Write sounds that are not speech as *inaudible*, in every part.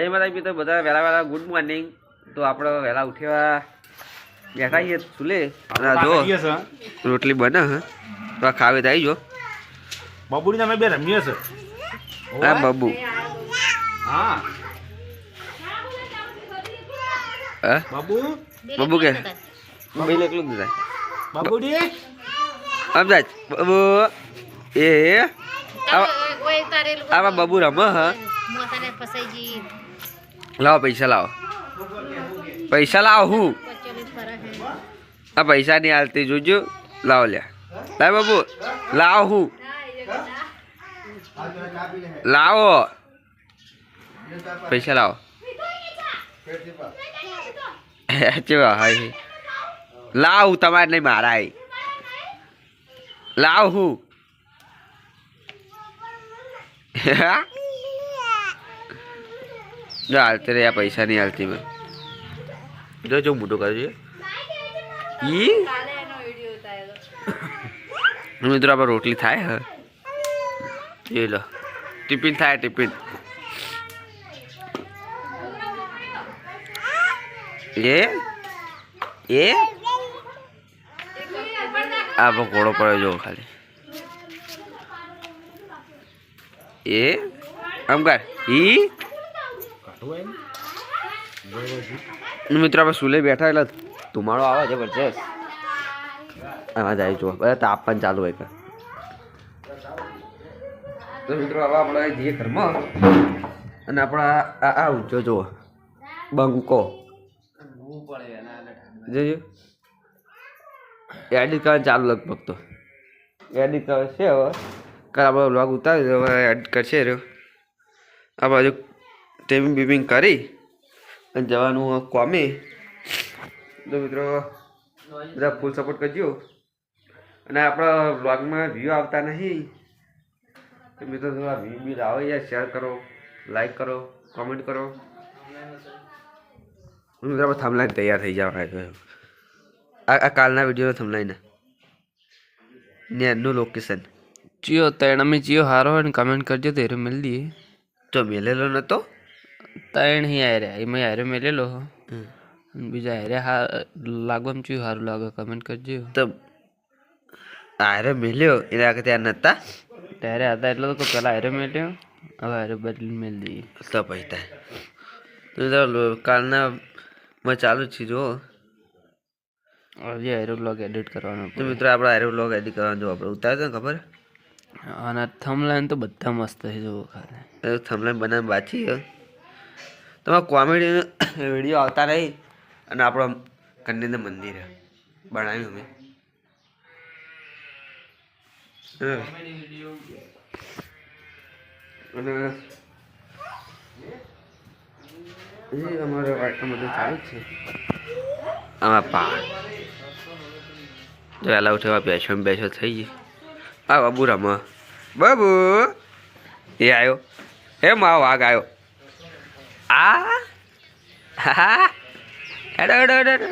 જય માતા પિતા બધા વહેલા વહેલા ગુડ મોર્નિંગ તો આપણે વહેલા ઉઠ્યા બેઠા છીએ ચૂલે. જો રોટલી બને હા. તો આ ખાવે આવી જો બબુડી અમે બે રમીએ છે હા બબુ. હા. બબુ? બબુ કે? બબુ? એકલું જ બાબુડી? સમજાય બબુ. એ આવા બબુ ફસાઈ હ લાવો, પૈસા લાવો. પૈસા લાવો હું? આ પૈસા નહીં હાલતી જોજો. લાવો લ્યા. લાય બાબુ લાવો હું? લાવો. પૈસા લાવો. ચેવા હાય લાવ તમારે નહીં, મારા. લાવ હું? જો હાલતી રે આ પૈસા નહીં હાલતી મેં જો જો, મોટું કરજો ઈ? મિત્રો આપણે રોટલી થાય, હે. એ લો. ટિફિન થાય, ટિફિન. એ? એ? આ પકોડો પડ્યો જો ખાલી. એ? આમ કર. ઈ? મિત્રો, આપણે સુલે બેઠા એટલે ધુમાડો આવે જબરજસ્ત. આમાં જાય જુઓ. બધા તાપમાન ચાલુ હોય તો મિત્રો, હવે આપણે જઈએ ઘરમાં. અને આપણા આ ઊંચો જુઓ. બંકો. જોજો. એડિટ કરવાનું ચાલુ લગભગ તો. એડિટ કરે છે હવે. કાલ આપણે બ્લોગ ઉતારી હવે એડિટ કરશે રહ્યો. આ બાજુ ટેમિંગ બીમિંગ કરી અને જવાનું કોમે. તો મિત્રો બધા ફૂલ સપોર્ટ કરજો. અને આપણા બ્લોગમાં વ્યૂ આવતા નહીં. તો મિત્રો થોડા વ્યૂ બી લાવો યાર શેર કરો લાઈક કરો કોમેન્ટ કરો. મિત્રો આપણે થમલાઈન તૈયાર થઈ જવા આ આ કાલના વીડિયો થમલાઈન ને. એનું લોકેશન જીઓ ત્રણ અમે જીઓ હારો હોય ને કમેન્ટ કરજો તો એ મેળ દઈએ. તો મેલેલો નતો. ત્રણ હી આર્યા એમાં હારે મેલેલો બીજા હારે હા લાગવામાં ચિયો સારું લાગે કમેન્ટ કરજો તો હારે મેલ્યો એના આગળ ત્યાં નતા ત્યારે હતા એટલે તો પેલા હારે મેલ્યો હવે હારે બદલી મેલી દઈએ તો પછી થાય તો કાલના માં ચાલુ જ છે જો હજી હેરો બ્લોગ એડિટ કરવાનો તો મિત્રો આપણે હેરો બ્લોગ એડિટ કરવાનો જો આપણે ઉતાર્યો ને ખબર અને થમલાઈન તો બધા મસ્ત છે જોવો ખાલી થમલાઈન બનાવી બાકી છે કોમેડી વીડિયો આવતા રહી અને આપણો કંડીને મંદિર બનાવ્યું અમે. અને એ અમારે આટલું જ છે. આમાં પા જો વહેલા ઉઠેવા બેસો બેસો થઈ ગઈ. આ બાબુ રમા બાબુ. એ આવ્યો હે મારો વાઘ આવ્યો આ હા હેડો હેડો હેડો હેડો.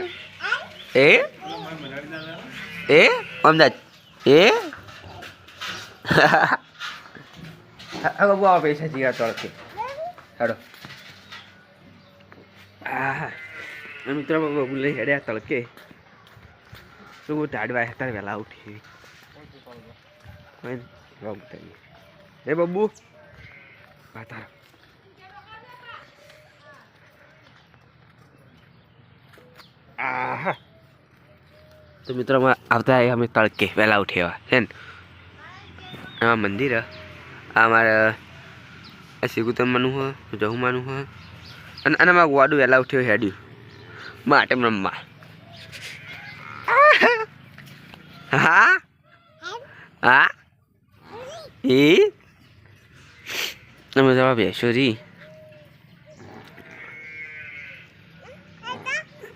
એ એ અમદાજ એ હા બાબુ આવો પૈસા જીવા તળકે હેડો આ મિત્ર બાબુ લઈ હેડ્યા તળકે શું ટાડવા હતા વહેલા ઉઠી કોઈ રોંગ થઈ હે બબ્બુ આહા. તો મિત્રોમાં આવતા આવ્યા અમે તડકે વહેલા ઉઠ્યા છે ને? આ મંદિર હે. આ મારા આ સિગુતમનું હોય જહુમાનું હોય અને અને મારું વાડું વહેલા ઉઠ્યો હેડ્યું. માટે રમવા. હા? હા? એ તમે જવા બેસો રી.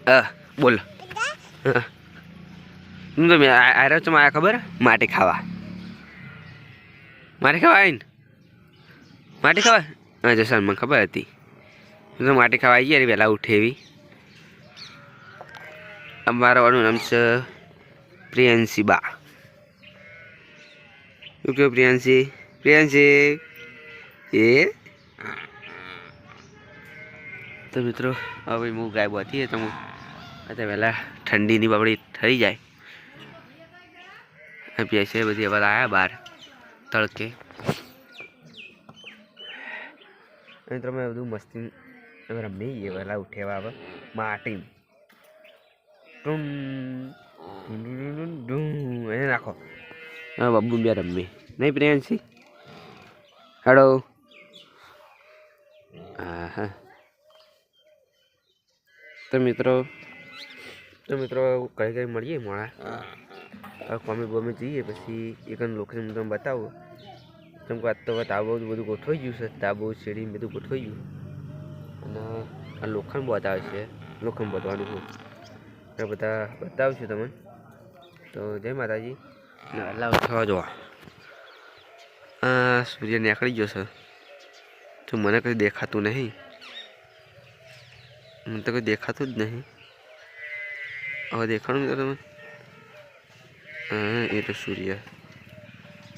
અ બોલ. હા. તો મેં આર્યો છો, મારા ખબર? માટી ખાવા. માટી ખાવા આવીને? માટી ખાવા? હા જસન ખબર હતી. હું તો માટી ખાવા આવી ગયા વહેલા ઉઠે એવી. અમારા નામ છે પ્રિયંશી બા. શું કહ્યું પ્રિયાંશી? પ્રિયાંશી! એ? તો મિત્રો, હવે હું ગાયબ હતી તો હું અત્યારે વહેલા ઠંડીની બાબડી થઈ જાય. ભેંસે બધી હવે આવ્યા બહાર તડકે. અને તમે બધું મસ્તી રમી ગઈએ વહેલા ઉઠેવા હવે. માટી. ટુમ. એને નાખો. બબ્બુ બે રમી. નહીં પ્રિયાંશી? હેડો. હા હા તો મિત્રો તો મિત્રો કઈ કઈ મળીએ મોડા. કોમી બોમી જઈએ પછી એકન લોકેશન હું તમને બતાવું. કેમ કે આજ તો તાબો બધું ગોઠવાઈ ગયું છે તાબો શેરી બધું ગોઠવાઈ ગયું. અને આ લોખંડ બતાવે છે લોખંડ બતાવવાનું હું. એ બધા બતાવશું તમને. તો જય માતાજી. વહેલા ઉઠવા જોવા. આ સૂર્ય નીકળી ગયો છે. તો મને કંઈ દેખાતું નહીં. મને તો કંઈ દેખાતું જ નહીં. હવે દેખાડું મિત્રો તમે? હા, એ તો સૂર્ય.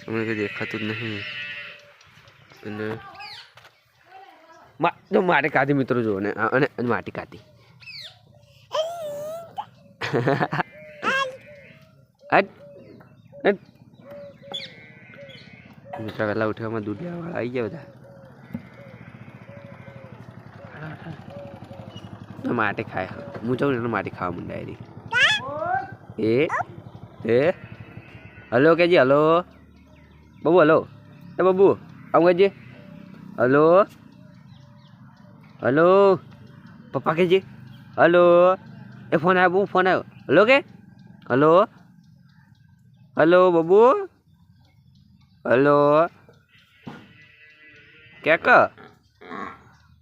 તમને કંઈ દેખાતું જ નહીં. અને જો મારે કાઢી મિત્રો જુઓ ને અને માટી હટ મિત્રો વહેલા ઉઠવામાં દૂધિયાવાળા આવી ગયા બધા. માટે ખાય. હું જાઉં ને માટી ખાવા મંડાય એ એ હલો, કેજી, હલો. બબુ, હલો. એ બબુ, આવું કેજી. હલો. હલો. પપ્પા કેજી. હલો. એ ફોન આવ્યો હું ફોન આવ્યો. હલો કે? હલો. હલો, બબુ. હલો. ક્યાંક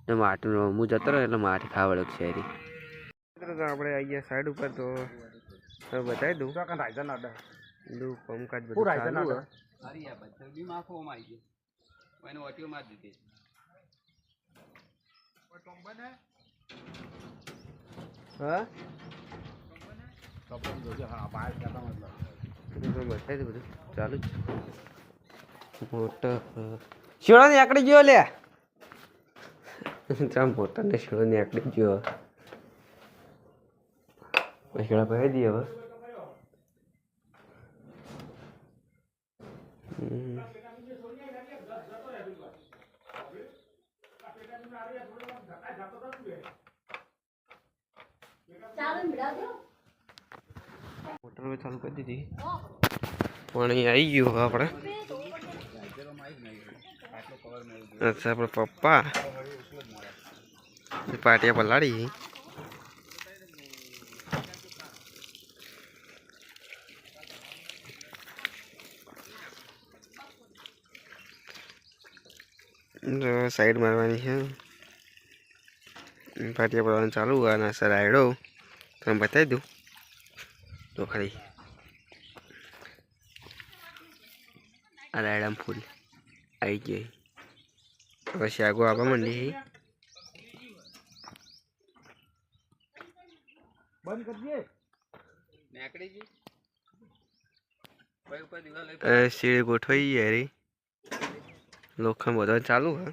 માટનું હું જતો રહ્યો એટલે માટી ખાવડો છે આપણે આવી સાઈડ ઉપર તો હવે બતાવી દઉં. કાકા રાયજા ના ડર બધું કામકાજ હું બધું રાયજા ના ચાલુ ડર હે. અરે યાર બધા બી માખોમાં આવી ગયો એને ઓટીઓ માર દીધી. હા? કપડું જોજે હા બહાર કહેતા મતલબ. બતાવી દઉં બધું ચાલુ જ. છે મોટો શિવડો ને આકડી ગયો લે? *laughs* ચામ મોટા ને શિવડો ને ગયો શિવડા પહેરી દઈએ હવે. મોટર હવે ચાલુ કરી દીધી પાણી આવી ગયું હવે આપણે અચ્છા આપણે પપ્પા પાટિયા પલાળી જો સાઈડ મારવાની છે. પાટિયા પડવાનું ચાલુ હોય અને સર આયડો તમે બતાવી દઉં. તો ખરી આ રાયડામ ફૂલ આવી ગઈ. પછી આગો આવવા માંડી બંધ ગઈ ભાઈ ઉપર દિવાલ એ સીડી ગોઠવાઈ ગઈ યારી લોખંડ બધા ચાલુ, હે.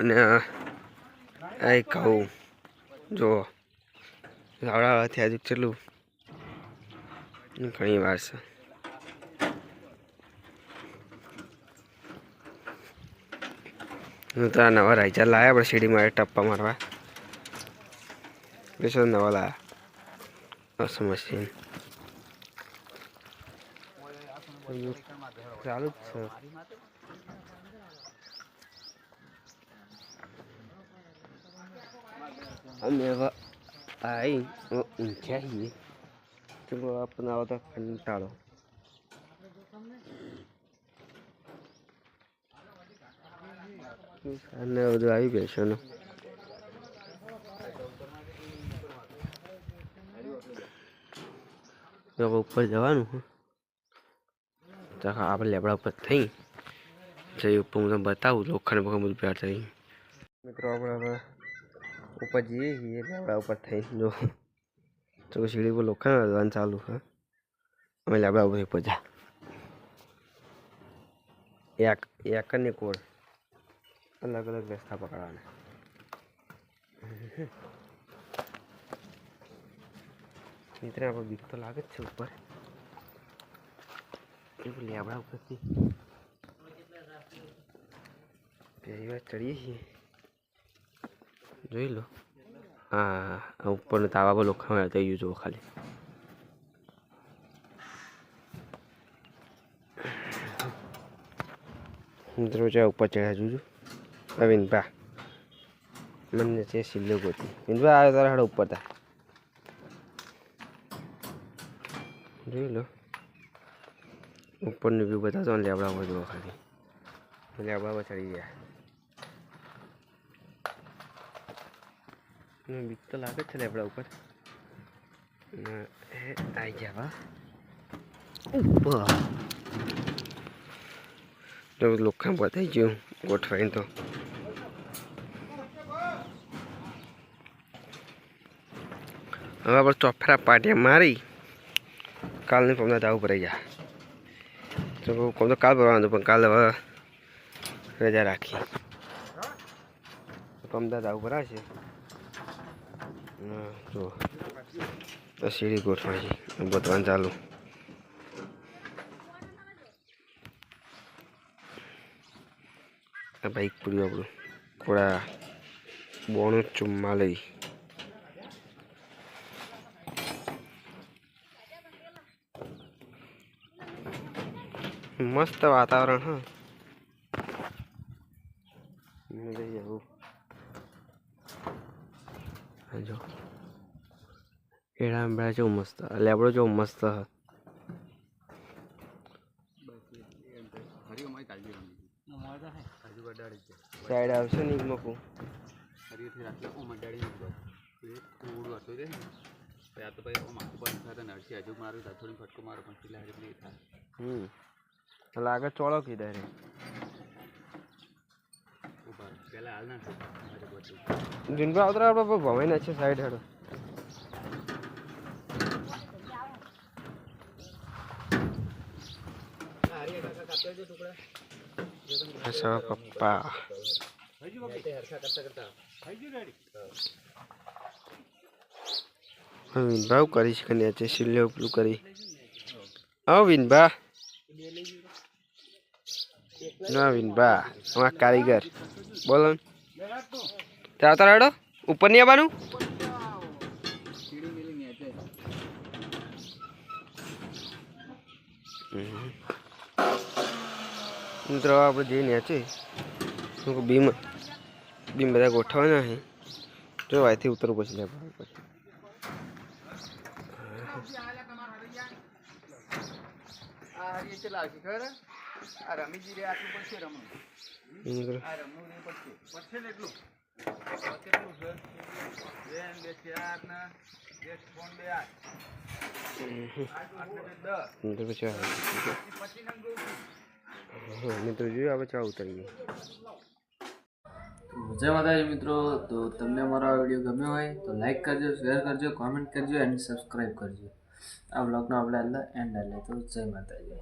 અને આ કહું જો લાવડા થયા હજુ ચેટલું ઘણી વાર છે. હું તો આ નવા રાયચા લાયા પણ સીડી મારે ટપ્પા મારવા. બેસો નવા અસ મશીન. ચાલુ જ છે. અમે આવી ઊંઘ્યા છીએ ચલો, આપણને આવતા કંટાળો. અને બધું આવી બેસવાનું ઉપર જવાનું તો આપણે લેબડા ઉપર થઈ. જઈ ઉપર હું તમને બતાવું, લોખંડ બખંડ બધું પ્યાર થઈ. મિત્રો, આપણે હવે ઉપર જઈએ છીએ, લેબડા ઉપર થઈ. જો તો સીડી ઉપર લોખંડ વધવાનું ચાલુ છે. અમે લેબડા ઉપર ઉપર જા એક એક ને કોડ અલગ અલગ રસ્તા પકડવાના. મિત્ર, આપણે બીક તો લાગે જ છે ઉપર. એવું લેબડા ઉપરથી પહેલી વાર ચડીએ છીએ. જોઈ લો. હા ઉપરનો તાવા પર લોખા થઈ ગયું જુઓ ખાલી. મિત્રો ઉપર ચડ્યા જોજો અવિનભા મને છે સિલ્લો ગોતી. વિનભા આવ્યો તારા હાડો ઉપર તા જોઈ લો. ઉપરનું વ્યૂ બતાવતો ને લેબડા ઉપર જુઓ ખાલી. લેબડા પર ચડી ગયા. બીક તો લાગે છે લેબડા ઉપર. આવી ગયા ઉપર તો લોખા બતાવી ગયું ગોઠવાઈને તો. હવે આપણે ચોફરા પાટિયા મારી. કાલની પમના દાવ આવી ગયા. તો કોમ તો કાલ ભરવાનું પણ કાલ હવે રજા રાખી. પમદા દાવ ભરાશે? હા, જો તો સીડી ગોઠવાની બધવાનું ચાલુ. આ બાઈક પૂર્યું આપણું થોડા બોણું ચુમ્મા મસ્ત વાતાવરણ હા. મજા આવી. જો. એડા આંબળા જેવું મસ્ત લેબડો જેવું મસ્ત. હ સાઈડ આવશે ને મૂકું? હમ. લાગે ચોળો કીધે રે જુનભાઈ આવતા આપણે ભવાઈ ના છે સાઈડ હેડો. પપ્પા. વિનભાવ કરીશ કે નીચે સિલ્લે ઉપલું કરી. આવો વિનભા. ના બા, અમારા કારીગર. બોલો ત્યાં ચાવતા રેડો ઉપર નહીં આવવાનું? મિત્રો, આપણે જઈએ નીચે બીમ બીમ બધા ગોઠવવાના છે. જો, અહીંથી ઉતરવું પછી લેવા પછી ખબર આ રમીજી રે આટલું પડશે રમવું. મિત્રો આ રમવું રે પડશે પડશે ને એટલું. કેટલું છે? બે ને બે ચાર ને બે ફોન બે આઠ. આઠ ને બે દસ. મિત્રો પછી આવે. પચીસ નંગ ગયું હા, મિત્રો જોયું આપણે ચા ઉતરીએ. જય માતાજી મિત્રો. તો તમને અમારો આ વીડિયો ગમ્યો હોય તો લાઈક કરજો શેર કરજો કોમેન્ટ કરજો અને સબસ્ક્રાઈબ કરજો. આ બ્લોગનો આપણે અંદર એન્ડ આલે તો જય માતાજી.